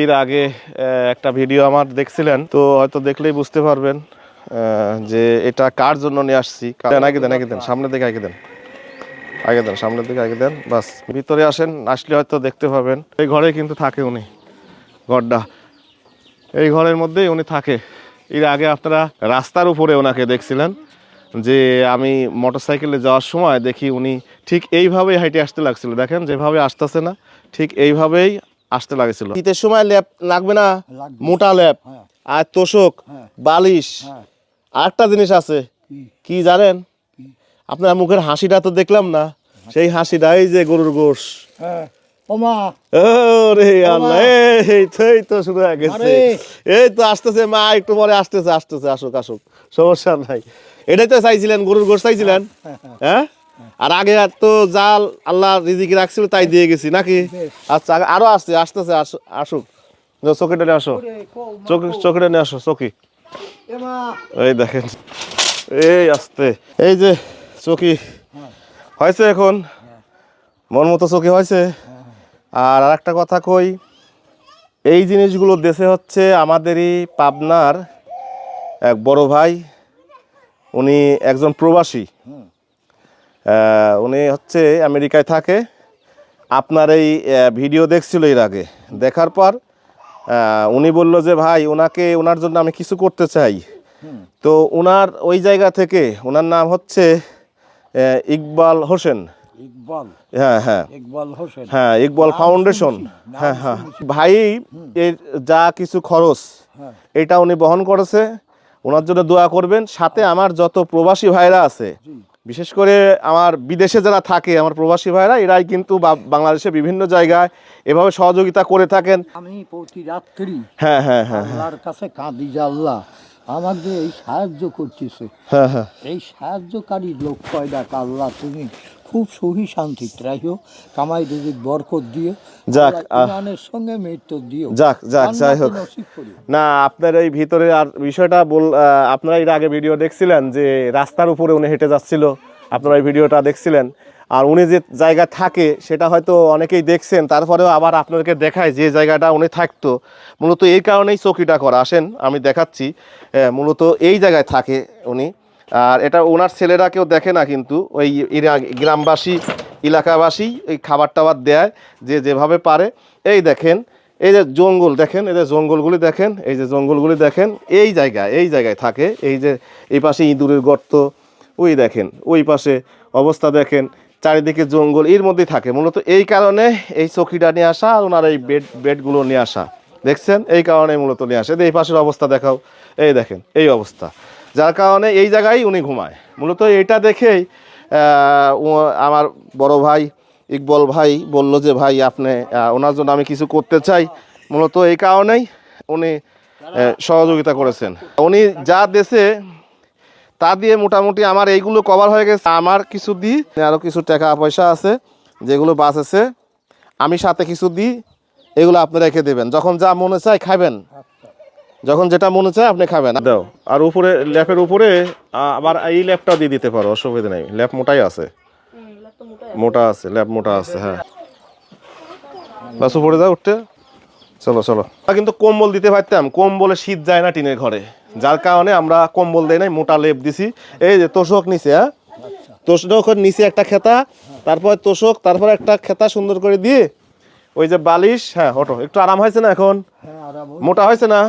এর আগে একটা ভিডিও আমার দেখছিলেন, তো হয়তো দেখলেই বুঝতে পারবেন যে এটা কার জন্য নিয়ে আসছি। আগে দেন আগে দেন, সামনের দিকে আগে দেন। আগে দেন, সামনের দিকে আগে দেন, বাস। ভিতরে আসেন, আসলে হয়তো দেখতে পাবেন। এই ঘরে কিন্তু থাকে উনি ঘরটা এই ঘরের মধ্যেই উনি থাকে। এর আগে আপনারা রাস্তার উপরে ওনাকে দেখছিলেন, যে আমি মোটরসাইকেলে যাওয়ার সময় দেখি উনি ঠিক এইভাবেই হাইটে আসতে লাগছিল। দেখেন, যেভাবে আসতেছে না, ঠিক এইভাবেই আসতে লাগছিল। শীতের সময় ল্যাপ লাগবে না মোটা ল্যাপ। হ্যাঁ। আর তোষক হ্যাঁ। বালিশ। হ্যাঁ। আরেকটা জিনিস আছে। কি? কি জানেন? আপনার মুখের হাসিটা তো দেখলাম না। সেই হাসিটা এই যে গরুর গোশ। হ্যাঁ। ওমা ওরে আল্লাহ এই তো এই তো শুরু হয়ে গেছে। এই তো আসতেছে মা একটু পরে আসতেছে আসতেছে আসুক আসুক। সমস্যা নাই। এটাই তো চাইছিলেন গরুর গোশ চাইছিলেন? হ্যাঁ? আর আগে আর তো জাল আল্লাহ রিজিকি রাখছিল তাই দিয়ে গেছি নাকি। আচ্ছা আরও আসছে আসতেছে আসু- আসুক। চোখে নিয়ে আসো। চোখে চোখে নিয়ে আসো চৌকি এই দেখেন এই আসতে। এই যে চকি হয়েছে এখন? মন মতো চৌকি হয়েছে? আর আরেকটা কথা কই এই জিনিসগুলো দেশে হচ্ছে আমাদেরই পাবনার এক বড় ভাই উনি একজন প্রবাসী। উনি হচ্ছে আমেরিকায় থাকে। আপনার এই ভিডিও দেখছিল এর আগে। দেখার পর উনি বলল যে ভাই ওনাকে ওনার জন্য আমি কিছু করতে চাই। তো ওনার ওই জায়গা থেকে ওনার নাম হচ্ছে ইকবাল হোসেন। ইকবাল? হ্যাঁ হ্যাঁ। ইকবাল হোসেন? হ্যাঁ ইকবাল ফাউন্ডেশন। হ্যাঁ হ্যাঁ। ভাই এর যা কিছু খরচ হ্যাঁ। এটা উনি বহন করেছে। ওনার জন্য দোয়া করবেন। সাথে আমার যত প্রবাসী ভাইরা আছে বিশেষ করে আমার বিদেশে যারা থাকে আমার প্রবাসী ভাইরা এরাই কিন্তু বা- বাংলাদেশে বিভিন্ন জায়গায় এভাবে সহযোগিতা করে থাকেন। আমি প্রতি রাত্রি হ্যাঁ হ্যাঁ হ্যাঁ আল্লাহর কাছে কাঁদি যে আল্লাহ আমাকে এই সাহায্য করতেছে। হ্যাঁ হ্যাঁ। এই সাহায্যকারী লোক কয়টা? কাল্লা তুমি খুব সহি শান্তি। রাখিও কামাই রুজির বরকত দিও। যাক, ইমানের সঙ্গে মৃত্যু দিও। যাক যাক যাই হোক। না আপনার এই ভিতরে আর বিষয়টা বল আপনারা এর আগে ভিডিও দেখছিলেন যে রাস্তার উপরে উনি হেঁটে যাচ্ছিল। আপনারা এই ভিডিওটা দেখছিলেন। আর উনি যে জায়গা থাকে সেটা হয়তো অনেকেই দেখছেন। তারপরেও আবার আপনাদেরকে দেখায় যে জায়গাটা উনি থাকতো। মূলত এই কারণেই চৌকিটা করা। আসেন আমি দেখাচ্ছি। মূলত এই জায়গায় থাকে উনি। আর এটা ওনার ছেলেরা কেউ দেখে না কিন্তু, ওই গ্রামবাসী, এলাকাবাসী এই খাবার টাবার দেয় যে যেভাবে পারে। এই দেখেন, এই যে জঙ্গল দেখেন, এই যে জঙ্গলগুলি দেখেন, এই যে জঙ্গলগুলি দেখেন, এই জায়গায় এই জায়গায় থাকে, এই যে এই পাশে ইঁদুরের গর্ত, ওই দেখেন, ওই পাশে অবস্থা দেখেন, চারিদিকে জঙ্গল, এর মধ্যেই থাকে। মূলত এই কারণে এই চকিটা নিয়ে আসা আর ওনার এই বেড, বেডগুলো নিয়ে আসা। দেখছেন? এই কারণে মূলত নিয়ে আসে। এই পাশের অবস্থা দেখাও। এই দেখেন, এই অবস্থা। যার কারণে এই জায়গায় উনি ঘুমায়। মূলত এটা দেখেই আমার বড় ভাই ইকবল ভাই বলল যে, ভাই, আপনি ওনার জন্য আমি কিছু করতে চাই। মূলত এই কারণেই উনি সহযোগিতা করেছেন। উনি যা দেশে তা দিয়ে মোটামুটি আমার এইগুলো কভার হয়ে গেছে। আমার কিছু দিই আরও কিছু টাকা পয়সা আছে, যেগুলো বাঁচেছে আমি সাথে কিছু দিই, এগুলো আপনি রেখে দেবেন। যখন যা মনে চায় খাবেন যখন যেটা মনে চায় আপনি খাবেন। দাও আর উপরে ল্যাপের উপরে আবার এই ল্যাপটাও দিয়ে দিতে পারো অসুবিধা নেই। ল্যাপ মোটাই আছে। মোটা আছে ল্যাপ মোটা আছে হ্যাঁ। বাস উপরে যাও উঠতে। চলো চলো। কিন্তু কম্বল দিতে পারতাম কম্বলে শীত যায় না টিনের ঘরে। যার কারণে আমরা কম্বল দেই নাই মোটা লেপ দিছি। এই যে তোষক নিচে হ্যাঁ? তোষকের নিচে একটা খেতা তারপর তোষক তারপর একটা খেতা সুন্দর করে দিয়ে ওই যে বালিশ হ্যাঁ হটো একটু আরাম হয়েছে না এখন? হ্যাঁ মোটা হয়েছে না?